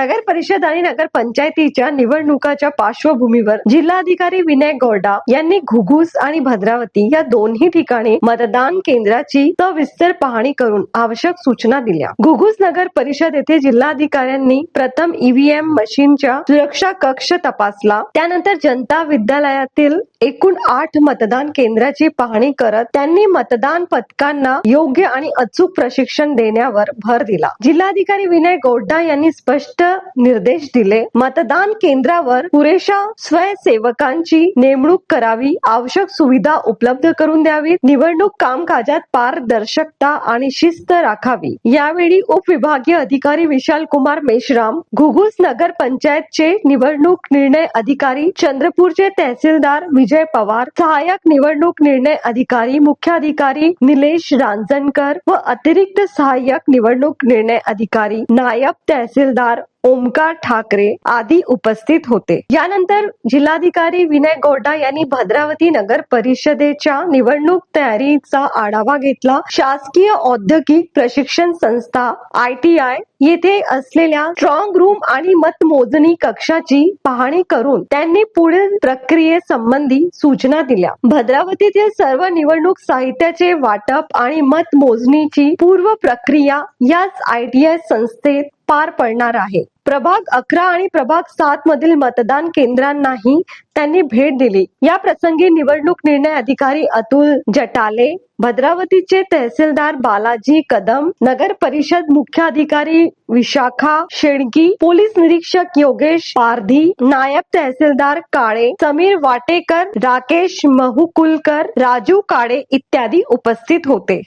नगर परिषद आणि नगर पंचायतीच्या निवडणुकाच्या पार्श्वभूमीवर जिल्हाधिकारी विनय गौडा यांनी घुगुस आणि भद्रावती या दोन्ही ठिकाणी मतदान केंद्राची सविस्तर पाहणी करून आवश्यक सूचना दिल्या. घुगुस नगर परिषद येथे जिल्हाधिकाऱ्यांनी प्रथम ईव्हीएम मशीनच्या सुरक्षा कक्ष तपासला. त्यानंतर जनता विद्यालयातील एकूण आठ मतदान केंद्राची पाहणी करत त्यांनी मतदान पथकांना योग्य आणि अचूक प्रशिक्षण देण्यावर भर दिला. जिल्हाधिकारी विनय गौडा यांनी स्पष्ट निर्देश दिले. मतदान केंद्रावर पुरेशा स्वयंसेवकांची नेमणूक करावी. आवश्यक सुविधा उपलब्ध करून द्यावी. निवडणूक कामकाजात पारदर्शकता आणि शिस्त राखावी. यावेळी उपविभागीय अधिकारी विशाल कुमार मेश्राम घुगुस नगर पंचायतचे निवडणूक निर्णय अधिकारी चंद्रपूरचे तहसीलदार विजय पवार सहाय्यक निवडणूक निर्णय अधिकारी मुख्याधिकारी निलेश रांजणकर व अतिरिक्त सहाय्यक निवडणूक निर्णय अधिकारी नायब तहसीलदार ओमकार ठाकरे आदी उपस्थित होते. यानंतर जिल्हाधिकारी विनय गोड्डा यांनी भद्रावती नगर परिषदेच्या निवडणूक तयारीचा आढावा घेतला. शासकीय औद्योगिक प्रशिक्षण संस्था आयटीआय येथे असलेल्या स्ट्रॉंग रूम आणि मतमोजणी कक्षाची पाहणी करून त्यांनी पुढील प्रक्रियेसंबंधी सूचना दिल्या. भद्रावतीतील सर्व निवडणूक साहित्याचे वाटप आणि मतमोजणीची पूर्व प्रक्रिया याच आयटीआय संस्थेत पार पडणार आहे. प्रभाग अकरा आणि प्रभाग सात मधील मतदान केंद्रांनाही त्यांनी भेट दिली. या प्रसंगी निवडणूक निर्णय अधिकारी अतुल जटाले भद्रावतीचे तहसीलदार बालाजी कदम नगर परिषद मुख्याधिकारी विशाखा शेडगी पोलीस निरीक्षक योगेश पारधी नायब तहसीलदार काळे समीर वाटेकर राकेश महुकुलकर राजू काळे इत्यादी उपस्थित होते.